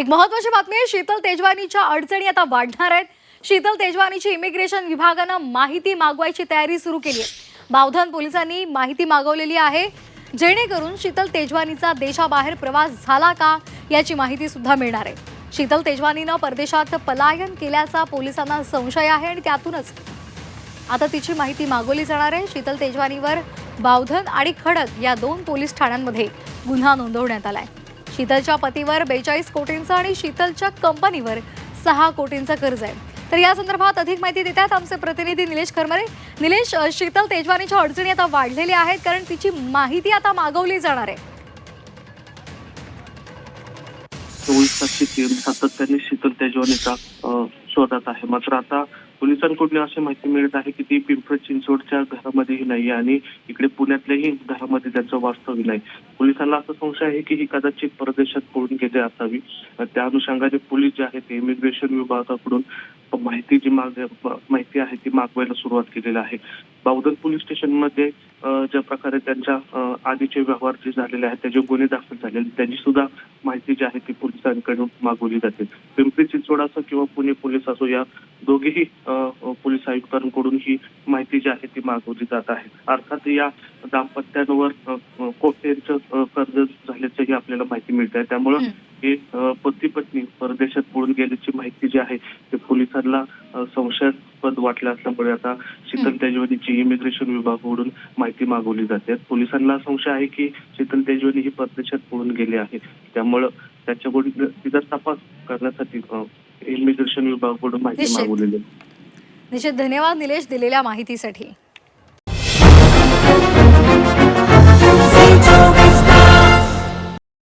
एक महत्वाची बातमी आहे शीतल तेजवानीच्या अडचणी आता वाढणार आहेत. शीतल तेजवानीची इमिग्रेशन विभागानं माहिती मागवायची तयारी सुरू केली आहे. बावधन पोलिसांनी माहिती मागवलेली आहे. जेणेकरून शीतल तेजवानीचा देशाबाहेर प्रवास झाला का याची माहिती सुद्धा मिळणार आहे. शीतल तेजवानीनं परदेशात पलायन केल्याचा पोलिसांना संशय आहे आणि त्यातूनच आता तिची माहिती मागवली जाणार आहे. शीतल तेजवानीवर बावधन आणि खडक या दोन पोलीस ठाण्यांमध्ये गुन्हा नोंदवण्यात आला आहे शीतलच्या पतीवर बेचाळीस कोटींचं आणि शीतलच्या कंपनीवर सहा कोटींचं कर्ज आहे. तर या संदर्भात अधिक माहिती देत आहेत आमचे प्रतिनिधी निलेश खरमरे निलेश शीतल तेजवानीच्या अडचणी आता वाढलेल्या आहेत कारण तिची माहिती आता मागवली जाणार आहे. चोवीस तासची सातत्याने शीतल तेजवानीचा शोधात आहे. मात्र आता पोलिसांकडून अशी माहिती मिळत आहे की ती पिंपरी चिंचवडच्या घरामध्येही नाही आणि इकडे पुण्यातल्याही घरामध्ये त्याचं वास्तव्य नाही. पोलिसांना असा संशय आहे की ही कदाचित परदेशात पळून गेले असावी. त्या अनुषंगाने पोलीस जे आहे ते इमिग्रेशन विभागाकडून माहिती जी माग माहिती आहे ती मागवायला सुरुवात केलेली आहे. बावधन पोलीस स्टेशनमध्ये ज्या प्रकारे त्यांच्या आधीचे व्यवहार जे झालेले आहेत त्याचे गुन्हे दाखल झालेले त्यांची सुद्धा माहिती जी आहे पोलिसांकडून मागवली जाते. पिंपरी चिंचवड असो किंवा पुणे पोलीस असो या दोघेही पोलीस आयुक्तांकडून ही माहिती जी आहे ती मागवली जात आहे. अर्थात या दाम्पत्यांवर कोट्यांचं कर्ज झाल्याचंही आपल्याला माहिती मिळत आहे. त्यामुळं हं. पती पत्नी परदेशात पळून गेल्याची माहिती जी आहे ते पोलिसांना संशयास्पद वाटलं असल्यामुळे आता शीतल. तेजवानीची इमिग्रेशन विभागाकडून माहिती मागवली जाते. पोलिसांना संशय आहे की शीतल तेजवानी ही परदेशात पळून गेली आहे. त्यामुळं त्याच्याकडून तिचा तपास करण्यासाठी इमिग्रेशन विभागाकडून माहिती. मागवलेली निश्चित. धन्यवाद निलेश दिलेल्या माहितीसाठी.